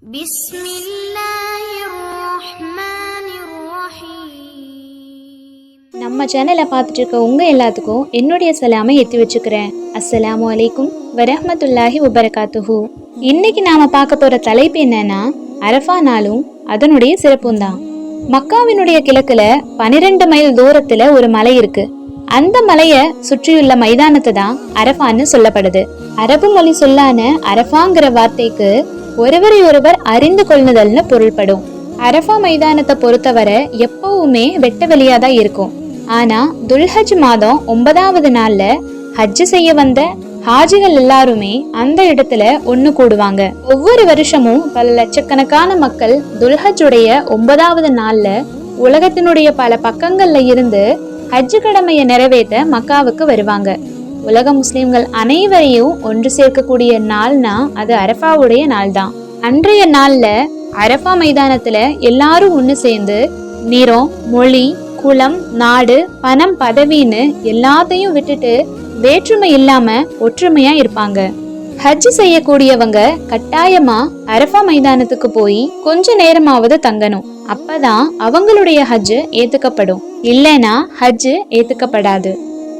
بسم الله الرحمن الرحيم நம்ம சேனலை பார்த்துட்டு இருக்க உங்க எல்லாத்துக்கும் என்னுடைய சலாமை எத்தி வச்சுக்கிறேன் அஸ்ஸலாமு அலைக்கும் வரஹ்மத்துல்லாஹி வபரகாத்துஹு இன்னைக்கு நாம பார்க்க போற தலைப்பு என்னன்னா அரஃபா நாளும் அதனுடைய சிறப்பும் தான் மக்காவினுடைய கிழக்குல பனிரெண்டு மைல் தூரத்துல ஒரு மலை இருக்கு அந்த மலைய சுற்றியுள்ள மைதானத்தை தான் அரஃபான்னு சொல்லப்படுது அரபு மொழி சொல்லான அரஃபாங்கிற வார்த்தைக்கு ஒருவரை ஒருவர் அறிந்து கொள்ளுதல்னு பொருள்படும். அரஃபா மைதானத்தை பொறுத்தவரை எப்பவுமே வெட்ட வெளியா தான் இருக்கும். ஆனா துல்ஹஜ் மாதம் ஒன்பதாவது நாள்ல ஹஜ் செய்ய வந்த ஹாஜிகள் எல்லாருமே அந்த இடத்துல ஒண்ணு கூடுவாங்க. ஒவ்வொரு வருஷமும் பல லட்சக்கணக்கான மக்கள் துல்ஹஜ்ஜுடைய ஒன்பதாவது நாள்ல உலகத்தினுடைய பல பக்கங்கள்ல இருந்து ஹஜ் கடமையை நிறைவேற்ற மக்காவுக்கு வருவாங்க. உலக முஸ்லிம்கள் அனைவரையும் ஒன்று சேர்க்கக்கூடிய நாள்னா அது அரஃபாவுடைய நாள் தான் அன்றைய நாள்ல அரஃபா மைதானத்துல எல்லாரும் ஒன்று சேர்ந்து நிறம் மொழி குலம் நாடு பணம் பதவின்னு எல்லாத்தையும் விட்டுட்டு வேற்றுமை இல்லாம ஒற்றுமையா இருப்பாங்க. ஹஜ் செய்யக்கூடியவங்க கட்டாயமா அரஃபா மைதானத்துக்கு போய் கொஞ்ச நேரமாவது தங்கணும். அப்பதான் அவங்களுடைய ஹஜ் ஏத்துக்கப்படும். இல்லைன்னா ஹஜ் ஏத்துக்கப்படாது.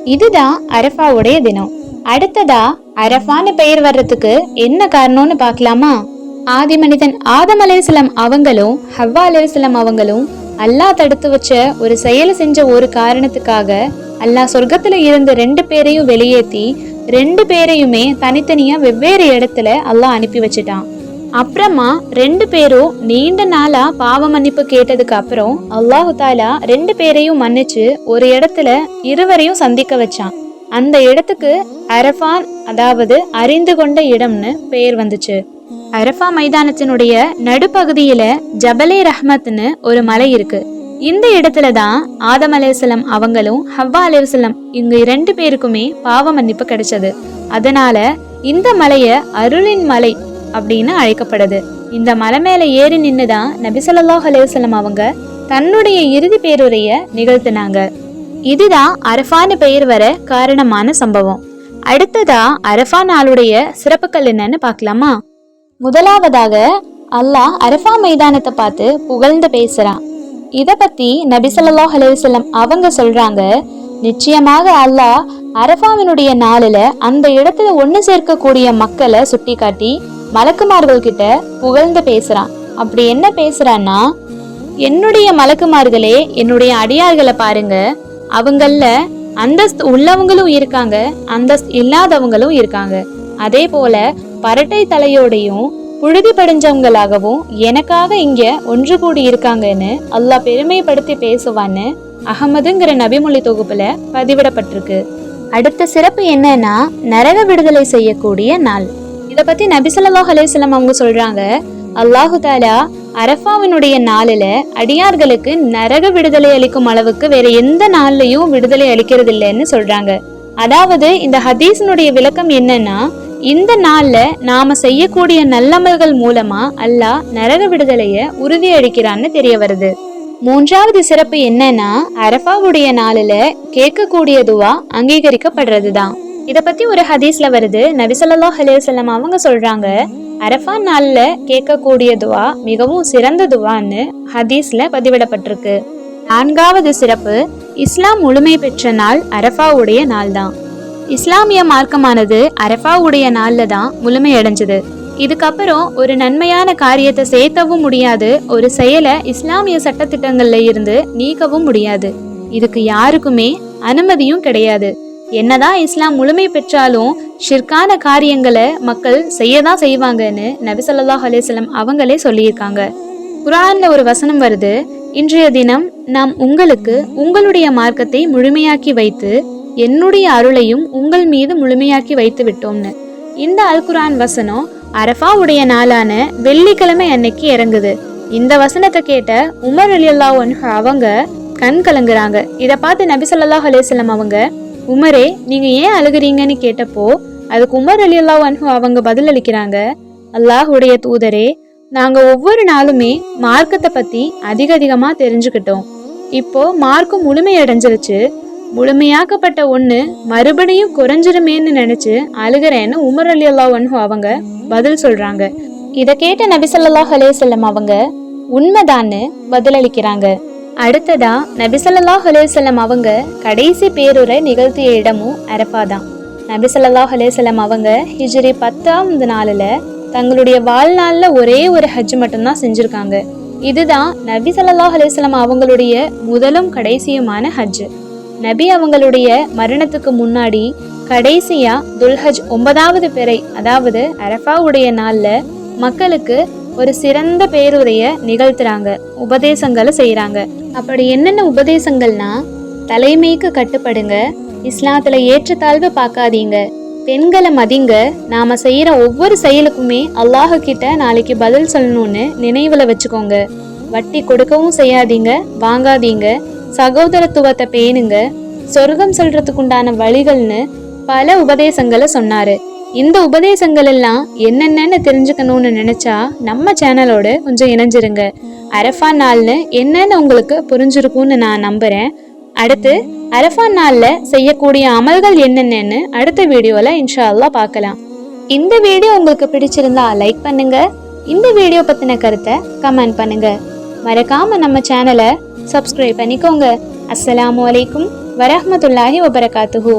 இதுதான் அரஃபாவுடைய தினம். அடுத்ததா அரஃபான்னு பெயர் வர்றதுக்கு என்ன காரணம்னு பார்க்கலாமா? ஆதி மனிதன் ஆதம் அலைஹிஸ்ஸலாம் அவங்களும் ஹவ்வா அலைஹிஸ்ஸலாம் அவங்களும் அல்லாஹ் தடுத்து வச்ச ஒரு செயலை செஞ்ச ஒரு காரணத்துக்காக அல்லாஹ் சொர்க்கத்துல இருந்த ரெண்டு பேரையும் வெளியேற்றி ரெண்டு பேரையுமே தனித்தனியா வெவ்வேறு இடத்துல அல்லாஹ் அனுப்பி வச்சுட்டான். அப்புறமா ரெண்டு பேரும் நீண்ட நாளா பாவ மன்னிப்பு கேட்டதுக்கு அப்புறம் அல்லாஹு தாலா ரெண்டு பேரையும் மன்னிச்சு ஒரு இடத்துல இருவரையும் சந்திக்க வச்சான். அந்த இடத்துக்கு அரஃபான் அதாவது அறிந்து கொண்ட இடம்னு பெயர் வந்துச்சு. அரஃபா மைதானத்தினுடைய நடுப்பகுதியில ஜபலே ரஹ்மத்னு ஒரு மலை இருக்கு. இந்த இடத்துல தான் ஆதம் அலைஹிஸ்ஸலாம் அவங்களும் ஹவ்வா அலைஹிஸ்ஸலாம் இங்க இரண்டு பேருக்குமே பாவ மன்னிப்பு கிடைச்சது. அதனால இந்த மலைய அருளின் மலை அப்படின்னு அழைக்கப்படுது. இந்த மலை மேல ஏறி நின்னுதான் தான் ஸல்லல்லாஹு அலைஹி அவங்க தன்னுடைய இறுதி பேருரைய நிகழ்த்தினாங்க. இதுதான் அரஃபான்னு பெயர் வர காரணமான சம்பவம். அடுத்ததா அரஃபா நாளுடைய சிறப்புகள் என்னன்னு பார்க்கலாமா? முதலாவதாக அல்லாஹ் அரஃபா மைதானத்தை பார்த்து புகழ்ந்து பேசுறான். இதை பத்தி நபிசல்லாஹ் ஸல்லல்லாஹு அவங்க சொல்றாங்க நிச்சயமாக அல்லாஹ் அரஃபாவினுடைய நாளில் அந்த இடத்துல ஒன்று சேர்க்கக்கூடிய மக்களை சுட்டிக்காட்டி மலக்குமார்கள் கிட்ட புகழ்ந்து பேசுறான். அப்படி என்ன பேசுறான்னா என்னுடைய மலக்குமார்களே என்னுடைய அடியார்களை பாருங்க. அவங்கள அந்தஸ்து உள்ளவங்களும் இருக்காங்க அந்தஸ்து இல்லாதவங்களும் இருக்காங்க. அதே போல பரட்டை தலையோடையும் புழுதி படிஞ்சவங்களாகவும் எனக்காக இங்க ஒன்று கூடி இருக்காங்கன்னு அல்லாஹ் பெருமைப்படுத்தி பேசுவான்னு அகமதுங்கிற நபிமொழி தொகுப்புல பதிவிடப்பட்டிருக்கு. அடுத்த சிறப்பு என்னன்னா நரக விடுதலை செய்யக்கூடிய நாள். இதை பத்தி நபி ஸல்லல்லாஹு அவங்க சொல்றாங்க. அல்லாஹு தாலா அரஃபாவினுடைய நாளில அடியார்களுக்கு நரக விடுதலை அளிக்கும் அளவுக்கு வேற எந்த நாள்லயும் விடுதலை அளிக்கிறது இல்லைன்னு சொல்றாங்க. அதாவது இந்த ஹதீஸினுடைய விளக்கம் என்னன்னா இந்த நாள்ல நாம செய்யக்கூடிய நல்லமல்கள் மூலமா அல்லாஹ் நரக விடுதலைய உறுதி அளிக்கிறான்னு தெரிய வருது. மூன்றாவது சிறப்பு என்னன்னா அரஃபாவுடைய நாளில கேட்கக்கூடிய துவா அங்கீகரிக்கப்படுறதுதான். இதை பத்தி ஒரு ஹதீஸ்ல வருது. நபிசல்லா ஸல்லல்லாஹு அவங்க சொல்றாங்க அரஃபா நாள்ல கேட்கக்கூடிய துவா மிகவும் சிறந்த துவான்னு ஹதீஸ்ல பதிவிடப்பட்டிருக்கு. நான்காவது சிறப்பு இஸ்லாம் முழுமை பெற்ற நாள் அரஃபாவுடைய நாள் தான் இஸ்லாமிய மார்க்கமானது அரஃபாவுடைய நாள்ல தான் முழுமையடைஞ்சது இதுக்கப்புறம் ஒரு நன்மையான காரியத்தை சேர்க்கவும் முடியாது. ஒரு செயலை இஸ்லாமிய சட்டத்திட்டங்கள்ல இருந்து நீக்கவும் முடியாது. இதுக்கு யாருக்குமே அனுமதியும் கிடையாது. என்னதான் இஸ்லாம் முழுமை பெற்றாலும் ஷிர்கான காரியங்களை மக்கள் செய்ய தான் செய்வாங்கன்னு நபிசல்லாஹ் அலேஸ்லம் அவங்களே சொல்லியிருக்காங்க. குரான்ல ஒரு வசனம் வருது இன்றைய தினம் நாம் உங்களுக்கு உங்களுடைய மார்க்கத்தை முழுமையாக்கி வைத்து என்னுடைய அருளையும் உங்கள் மீது முழுமையாக்கி வைத்து விட்டோம்னு. இந்த அல் குரான் வசனம் அரஃபாவுடைய நாளான வெள்ளிக்கிழமை அன்னைக்கு இறங்குது. இந்த வசனத்தை கேட்ட உமர் அலி அவங்க கண் கலங்குறாங்க. இதை பார்த்து நபி சொல்லாஹ் அலேஸ்லம் அவங்க உமரே நீங்க ஏன் அழுகுறீங்கன்னு கேட்டப்போ அதுக்கு உமர் அலி அல்லாஹ் அவங்க பதில் அளிக்கிறாங்க அல்லாஹுடைய தூதரே நாங்க ஒவ்வொரு நாளுமே மார்க்கத்தை பத்தி அதிக அதிகமா தெரிஞ்சுக்கிட்டோம். இப்போ மார்க்கும் முழுமையடைஞ்சிருச்சு முழுமையாக்கப்பட்ட ஒன்று மறுபடியும் குறைஞ்சிருமேன்னு நினைச்சு அழுகிறேன்னு உமர் அலி அல்லாஹ் அவங்க பதில் சொல்றாங்க. இதை கேட்ட நபி ஸல்லல்லாஹு அலைஹி அவங்க உண்மைதான்னு பதிலளிக்கிறாங்க. அடுத்ததா நபிசல்லாஹ் அலேசல்லம் அவங்க கடைசி பேருரை நிகழ்த்திய இடமும் அரஃபா தான் நபி ஸல்லல்லாஹு அவங்க ஹிஜ்ரி பத்தாவது நாளில் தங்களுடைய வாழ்நாளில் ஒரே ஒரு ஹஜ் மட்டும்தான் செஞ்சுருக்காங்க. இதுதான் நபி சல்லாஹ் அலைஹி அவங்களுடைய முதலும் கடைசியுமான ஹஜ். நபி அவங்களுடைய மரணத்துக்கு முன்னாடி கடைசியாக துல்ஹஜ் ஒன்பதாவது பிறை அதாவது அரஃபாவுடைய நாளில் மக்களுக்கு ஒரு சிறந்த பேருரைய நிகழ்த்துறாங்க உபதேசங்களை செய்கிறாங்க அப்படி என்னென்ன உபதேசங்கள்னா தலைமைக்கு கட்டுப்படுங்க இஸ்லாத்துல ஏற்றத்தாழ்வு பார்க்காதீங்க. பெண்களை மதிங்க நாம செய்யற ஒவ்வொரு செயலுக்குமே அல்லாஹ் கிட்ட நாளைக்கு பதில் சொல்லணும்னு நினைவுல வச்சுக்கோங்க. வட்டி கொடுக்கவும் செய்யாதீங்க வாங்காதீங்க. சகோதரத்துவத்தை பேணுங்க. சொர்க்கம் சொல்றதுக்குண்டான வழிகள்னு பல உபதேசங்களை சொன்னாரு. இந்த உபதேசங்கள் எல்லாம் என்னென்னு தெரிஞ்சுக்கணும்னு நினைச்சா நம்ம சேனலோட கொஞ்சம் இணைஞ்சிருங்க. அரஃபா நாள்னு என்னன்னு உங்களுக்கு புரிஞ்சிருக்கும்னு நான் நம்புறேன். அடுத்து அரஃபா நாள்ல செய்யக்கூடிய அமல்கள் என்னென்னு அடுத்த வீடியோல இன்ஷா பார்க்கலாம். இந்த வீடியோ உங்களுக்கு பிடிச்சிருந்தா லைக் பண்ணுங்க. இந்த வீடியோ பத்தின கருத்தை கமெண்ட் பண்ணுங்க. மறக்காம நம்ம சேனலை சப்ஸ்கிரைப் பண்ணிக்கோங்க. அஸ்ஸலாமு அலைக்கும் வரஹ்மத்துல்லாஹி வபரகாத்துஹூ.